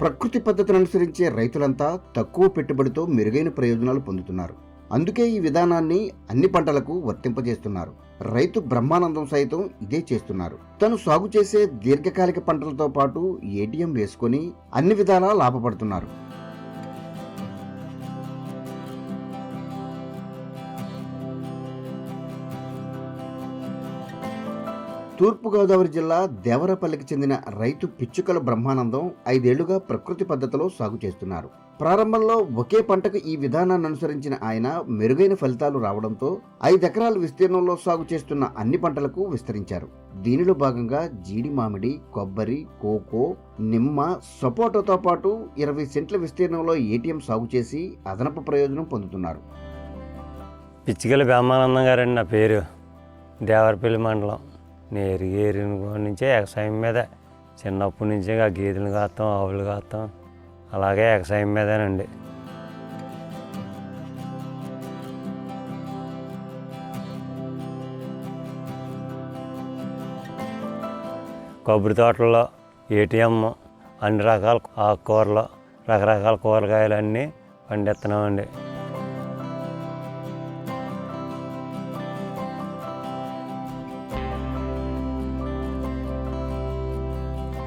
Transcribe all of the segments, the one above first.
ప్రకృతి పద్ధతిని అనుసరించే రైతులంతా తక్కువ పెట్టుబడితో మెరుగైన ప్రయోజనాలు పొందుతున్నారు. అందుకే ఈ విధానాన్ని అన్ని పంటలకు వర్తింపజేస్తున్నారు. రైతు బ్రహ్మానందం సైతం ఇదే చేస్తున్నారు. తను సాగు చేసే దీర్ఘకాలిక పంటలతో పాటు ఏటీఎం వేసుకొని అన్ని విధాలా లాభపడుతున్నారు. తూర్పుగోదావరి జిల్లా దేవరపల్లికి చెందిన రైతు పిచ్చుకల బ్రహ్మానందం ఐదేళ్ళుగా ప్రకృతి పద్ధతిలో సాగు చేస్తున్నారు. ప్రారంభంలో ఒకే పంటకు ఈ విధానాన్ని అనుసరించిన ఆయన మెరుగైన ఫలితాలు రావడంతో ఐదెకరాల విస్తీర్ణంలో సాగు చేస్తున్న అన్ని పంటలకు విస్తరించారు. దీనిలో భాగంగా జీడి మామిడి కొబ్బరి కోకో నిమ్మ సపోటాతో పాటు ఇరవై సెంట్ల విస్తీర్ణంలో ఏటీఎం సాగు చేసి అదనపు ప్రయోజనం పొందుతున్నారు. పిచ్చికల బ్రహ్మానందం గారండి నా పేరు. దేవరపల్లి మండలం. నేరు ఏరిన నుంచే వ్యవసాయం మీద చిన్నప్పటి నుంచే ఆ గేదెలు కాస్తాం ఆవులు కాస్తాం. అలాగే వ్యవసాయం మీదేనండి. కొబ్బరి తోటల్లో ఏటీఎం అన్ని రకాల ఆకుకూరలు రకరకాల కూరగాయలు అన్నీ పండిస్తున్నామండి.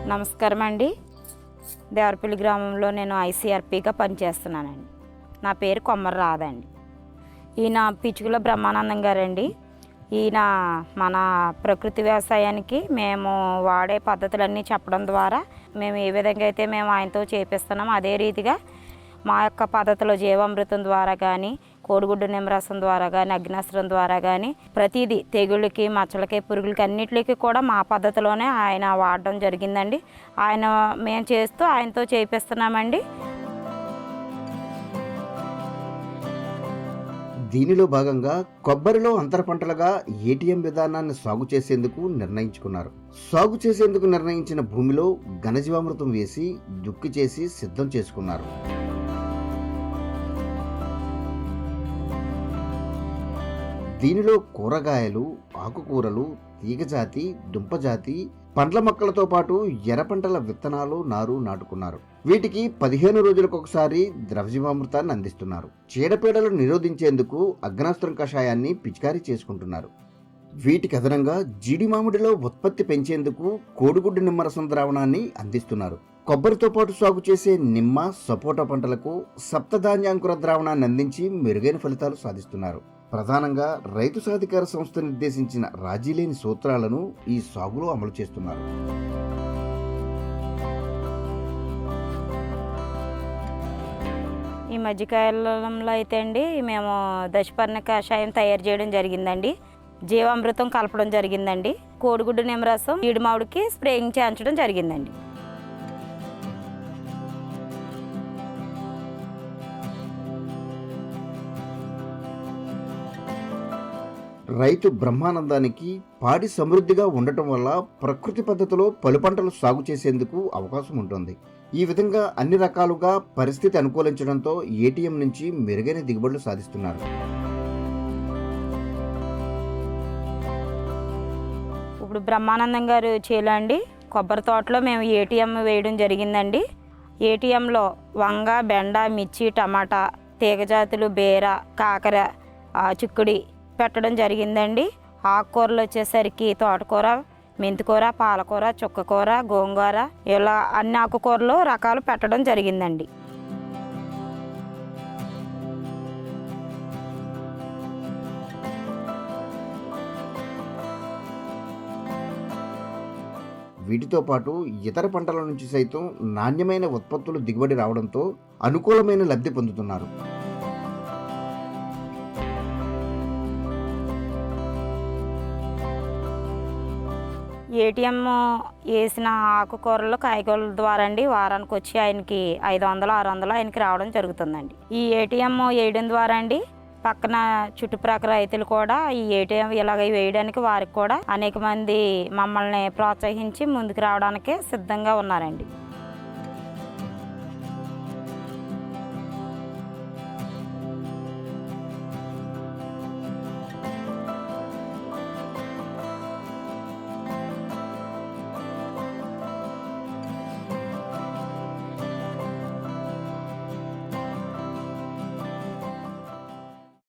నమస్కారం అండి దేవరపల్లి గ్రామంలో నేను ఐసీఆర్పీగా పనిచేస్తున్నానండి. నా పేరు కొమ్మర రాదండి ఈయన పిచుకుల బ్రహ్మానందం గారండి. ఈయన మన ప్రకృతి వ్యవసాయానికి మేము వాడే పద్ధతులన్నీ చెప్పడం ద్వారా మేము ఏ విధంగా అయితే మేము ఆయనతో చేపిస్తున్నామో అదే రీతిగా మా యొక్క పద్ధతిలో జీవామృతం ద్వారా కానీ కోడిగుడ్డు నిమ్మరసం ద్వారా కానీ అగ్నాస్త్రం ద్వారా కానీ ప్రతిదీ తెగుళ్ళకి మచ్చలకి పురుగులకి అన్నిటికీ కూడా మా పద్ధతిలోనే ఆయన వాడడం జరిగిందండి. ఆయన మేము చేస్తూ ఆయనతో చేపిస్తున్నామండి దీనిలో భాగంగా కొబ్బరిలో అంతర పంటలుగా ఏటీఎం విధానాన్ని సాగు చేసేందుకు నిర్ణయించుకున్నారు. సాగు చేసేందుకు నిర్ణయించిన భూమిలో ఘనజీవామృతం వేసి దుక్కి చేసి సిద్ధం చేసుకున్నారు. దీనిలో కూరగాయలు ఆకుకూరలు తీగజాతి దుంపజాతి పండ్ల మొక్కలతో పాటు ఎర్ర పంటల విత్తనాలు నారు నాటుకున్నారు. వీటికి పదిహేను రోజులకు ఒకసారి ద్రవజీవామృతాన్ని అందిస్తున్నారు. చీడపీడలు నిరోధించేందుకు అగ్నాస్త్రం కషాయాన్ని పిచికారీ చేసుకుంటున్నారు. వీటికి అదనంగా జీడి మామిడిలో ఉత్పత్తి పెంచేందుకు కోడిగుడ్డు నిమ్మరసం ద్రావణాన్ని అందిస్తున్నారు. కొబ్బరితో పాటు సాగు చేసే నిమ్మ సపోటా పంటలకు సప్తధాన్యాంకుర ద్రావణాన్ని అందించి మెరుగైన ఫలితాలు సాధిస్తున్నారు. ప్రధానంగా రైతు సాధికార సంస్థ నిర్దేశించిన రాజీలేని సూత్రాలను ఈ సాగులో అమలు చేస్తున్నారు. ఈ మధ్యకాలంలో అయితే అండి మేము దశపర్ణ కషాయం తయారు చేయడం జరిగిందండి. జీవామృతం కలపడం జరిగిందండి. కోడిగుడ్డు నిమ్మరసం ఈడు మామిడికి స్ప్రేయింగ్ చేయించడం జరిగిందండి. రైతు బ్రహ్మానందానికి పాడి సమృద్ధిగా ఉండటం వల్ల ప్రకృతి పద్ధతిలో పలు పంటలు సాగు చేసేందుకు అవకాశం ఉంటుంది. ఈ విధంగా అన్ని రకాలుగా పరిస్థితి అనుకూలించడంతో ఏటీఎం నుంచి మెరుగైన దిగుబడులు సాధిస్తున్నారు. ఇప్పుడు బ్రహ్మానందం గారు చేలండి కొబ్బరి తోటలో మేము ఏటీఎం వేయడం జరిగిందండి. ఏటీఎంలో వంగ బెండ మిర్చి టమాటా తీగజాతులు బీర కాకర ఆ, చిక్కుడి పెట్టడం జరిగిందండి. ఆకుకూరలు వచ్చేసరికి తోటకూర మెంతికూర పాలకూర చుక్కకూర గోంగూర ఇలా అన్ని ఆకుకూరలు రకాలు పెట్టడం జరిగిందండి. వీటితో పాటు ఇతర పంటల నుంచి సైతం నాణ్యమైన ఉత్పత్తులు దిగుబడి రావడంతో అనుకూలమైన లబ్ధి పొందుతున్నారు. ఏటీఎం వేసిన ఆకుకూరలు కాయగూరల ద్వారా అండి వారానికి వచ్చి ఆయనకి ఐదు వందలు ఆరు వందలు ఆయనకి రావడం జరుగుతుందండి. ఈ ఏటీఎం వేయడం ద్వారా అండి పక్కన చుట్టుప్రక్కల రైతులు కూడా ఈ ఏటీఎం ఇలాగ వేయడానికి వారికి కూడా అనేక మంది మమ్మల్ని ప్రోత్సహించి ముందుకు రావడానికి సిద్ధంగా ఉన్నారండి.